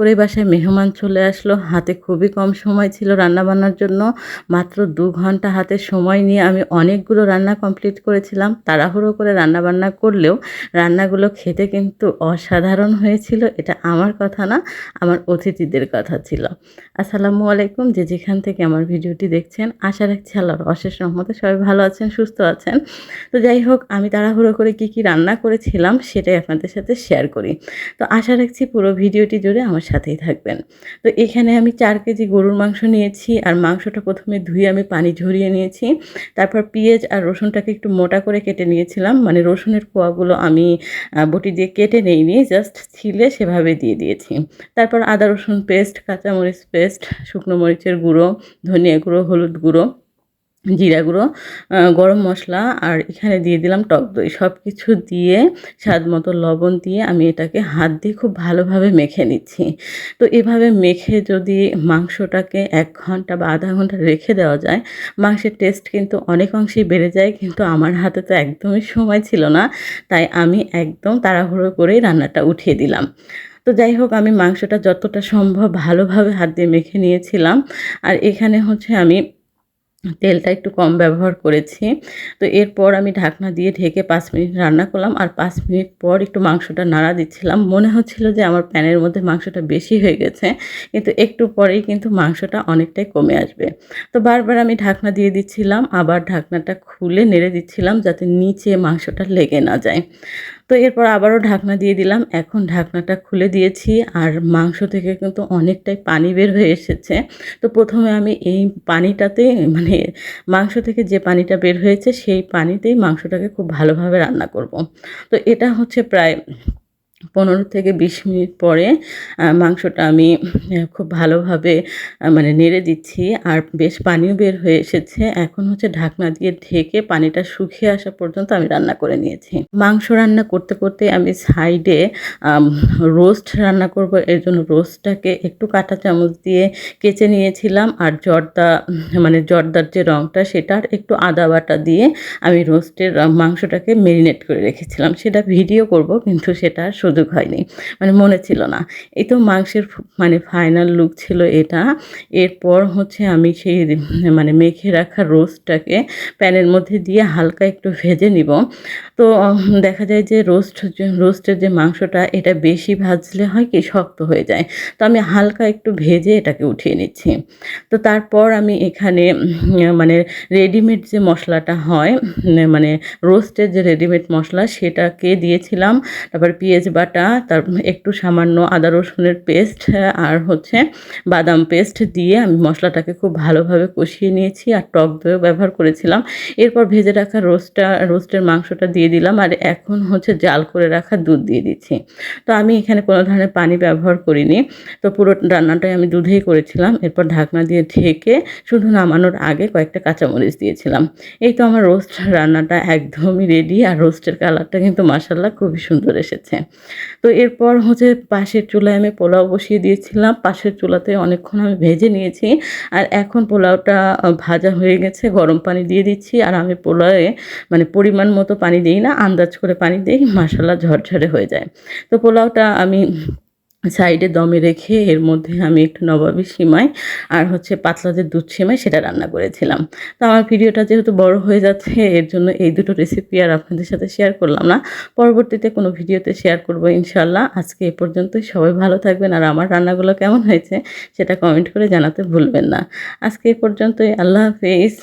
করে বাসায় মেহমান চলে আসলো। হাতে খুবই কম সময় ছিল রান্না বান্নার জন্য। মাত্র দু ঘণ্টা হাতে সময় নিয়ে আমি অনেকগুলো রান্না কমপ্লিট করেছিলাম। তাড়াহুড়ো করে রান্না বান্না করলেও রান্নাগুলো খেতে কিন্তু অসাধারণ হয়েছিল। এটা আমার কথা না, আমার অতিথিদের কথা ছিল। আসসালামু আলাইকুম, যে যেখান থেকে আমার ভিডিওটি দেখছেন, আশা রাখছি আল্লাহর অশেষ রহমতে সবাই ভালো আছেন, সুস্থ আছেন। তো যাই হোক, আমি তাড়াহুড়ো করে কি কি রান্না করেছিলাম, সেটাই আপনাদের সাথে শেয়ার করি। তো আশা রাখছি পুরো ভিডিওটি জুড়ে আমার সাথেই থাকবেন। তো এখানে আমি চার কেজি গরুর মাংস নিয়েছি আর মাংসটা প্রথমে ধুয়ে আমি পানি ঝরিয়ে নিয়েছি। তারপর পেঁয়াজ আর রসুনটাকে একটু মোটা করে কেটে নিয়েছিলাম। মানে রসুনের কোয়াগুলো আমি বটি দিয়ে কেটে নেইনি, জাস্ট ছিলে সেভাবে দিয়ে দিয়েছি। তারপর আদা রসুন পেস্ট, কাঁচামরিচ পেস্ট, শুকনো মরিচের গুঁড়ো, ধনিয়া গুঁড়ো, হলুদ গুঁড়ো জিরা গুঁড়ো গরম মশলা আর এখানে দিয়ে দিলাম টক দই। সব কিছু দিয়ে স্বাদ মতো লবণ দিয়ে আমি এটাকে হাত দিয়ে খুব ভালোভাবে মেখে নিচ্ছি। তো এভাবে মেখে যদি মাংসটাকে এক ঘণ্টা বা আধা ঘণ্টা রেখে দেওয়া যায়, মাংসের টেস্ট কিন্তু অনেক অংশেই বেড়ে যায়, কিন্তু আমার হাতে তো একদমই সময় ছিল না, তাই আমি একদম তাড়াহুড়ো করেই রান্নাটা উঠিয়ে দিলাম। তো যাই হোক, আমি মাংসটা যতটা সম্ভব ভালোভাবে হাত দিয়ে মেখে নিয়েছিলাম। আর এখানে হচ্ছে আমি তেলটা একটু কম ব্যবহার করেছি। তো এরপর আমি ঢাকনা দিয়ে ঢেকে পাঁচ মিনিট রান্না করলাম আর পাঁচ মিনিট পর একটু মাংসটা নাড়া দিচ্ছিলাম। মনে হচ্ছিল যে আমার প্যানের মধ্যে মাংসটা বেশি হয়ে গেছে, কিন্তু একটু পরেই কিন্তু মাংসটা অনেকটাই কমে আসবে। তো বারবার আমি ঢাকনা দিয়ে দিচ্ছিলাম, আবার ঢাকনাটা খুলে নেড়ে দিচ্ছিলাম যাতে নিচে মাংসটা লেগে না যায়। তো এরপর আবারও ঢাকনা দিয়ে দিলাম। এখন ঢাকনাটা খুলে দিয়েছি আর মাংস থেকে কিন্তু অনেকটাই পানি বের হয়ে এসেছে। তো প্রথমে আমি এই পানিটাতে মানে মাংস থেকে যে পানিটা বের হয়েছে সেই পানিতেই মাংসটাকে খুব ভালোভাবে রান্না করব। তো এটা হচ্ছে প্রায় পনেরো থেকে বিশ মিনিট পরে মাংসটা আমি খুব ভালোভাবে মানে নেড়ে দিচ্ছি আর বেশ পানিও বের হয়ে এসেছে। এখন হচ্ছে ঢাকনা দিয়ে ঢেকে পানিটা শুকিয়ে আসা পর্যন্ত আমি রান্না করে নিয়েছি। মাংস রান্না করতে করতে আমি সাইডে রোস্ট রান্না করব। এর জন্য রোস্টটাকে একটু কাঁটা চামচ দিয়ে কেচে নিয়েছিলাম আর জর্দা মানে জর্দার যে রঙটা সেটার একটু আদা বাটা দিয়ে আমি রোস্টের মাংসটাকে মেরিনেট করে রেখেছিলাম। সেটা ভিডিও করব কিন্তু সেটা সুযোগ হয়নি। মানে মনে ছিল না। এই তো মাংসের মানে ফাইনাল লুক ছিল এটা। এরপর হচ্ছে আমি সেই মানে মেখে রাখা রোস্টটাকে প্যানের মধ্যে দিয়ে হালকা একটু ভেজে নিব। তো দেখা যায় যে রোস্ট রোস্টের যে মাংসটা, এটা বেশি ভাজলে হয় কি শক্ত হয়ে যায়। তো আমি হালকা একটু ভেজে এটাকে উঠিয়ে নিচ্ছি। তো তারপর আমি এখানে মানে রেডিমেড যে মশলাটা হয় মানে রোস্টের যে রেডিমেড মশলা, সেটাকে দিয়েছিলাম। তারপর পেঁয়াজ বাটা, তার একটু সামান্য আদা রসুনের পেস্ট, আর হচ্ছে বাদাম পেস্ট দিয়ে আমি মশলাটাকে খুব ভালোভাবে কষিয়ে নিয়েছি আর টক দইও ব্যবহার করেছিলাম। এরপর ভেজে রাখা রোস্টটা, রোস্টের মাংসটা দিয়ে দিলাম আর এখন হচ্ছে জাল করে রাখা দুধ দিয়ে দিচ্ছি। তো আমি এখানে কোনো ধরনের পানি ব্যবহার করিনি। তো পুরো রান্নাটাই আমি দুধেই করেছিলাম। এরপর ঢাকনা দিয়ে ঢেকে শুধু নামানোর আগে কয়েকটা কাঁচামরিচ দিয়েছিলাম। এই তো আমার রোস্ট রান্নাটা একদমই রেডি আর রোস্টের কালারটা কিন্তু মাসাল্লাহ খুবই সুন্দর এসেছে। তো এরপর হচ্ছে পাশের চুলায় আমি পোলাও বসিয়ে দিয়েছিলাম। পাশের চুলাতে অনেকক্ষণ আমি ভেজে নিয়েছি। আর এখন পোলাওটা ভাজা হয়ে গেছে, গরম পানি দিয়ে দিচ্ছি। আর আমি পোলাওয়ে মানে পরিমাণ মতো পানি দিই না, আন্দাজ করে পানি দিই মশলা ঝরঝরে হয়ে যায়। তো পোলাওটা আমি সাইডে দমে রেখে এর মধ্যে আমি একটু নবাবি সিমাই আর হচ্ছে পাতলা যে দুধ সিমাই সেটা রান্না করেছিলাম। তো আমার ভিডিওটা যেহেতু বড় হয়ে যাচ্ছে, এর জন্য এই দুটো রেসিপি আর আপনাদের সাথে শেয়ার করলাম না। পরবর্তীতে কোনো ভিডিওতে শেয়ার করব ইনশাল্লাহ আজকে এ পর্যন্তই। সবাই ভালো থাকবেন। আর আমার রান্নাগুলো কেমন হয়েছে সেটা কমেন্ট করে জানাতে ভুলবেন না। আজকে এ পর্যন্তই। আল্লাহ হাফিজ।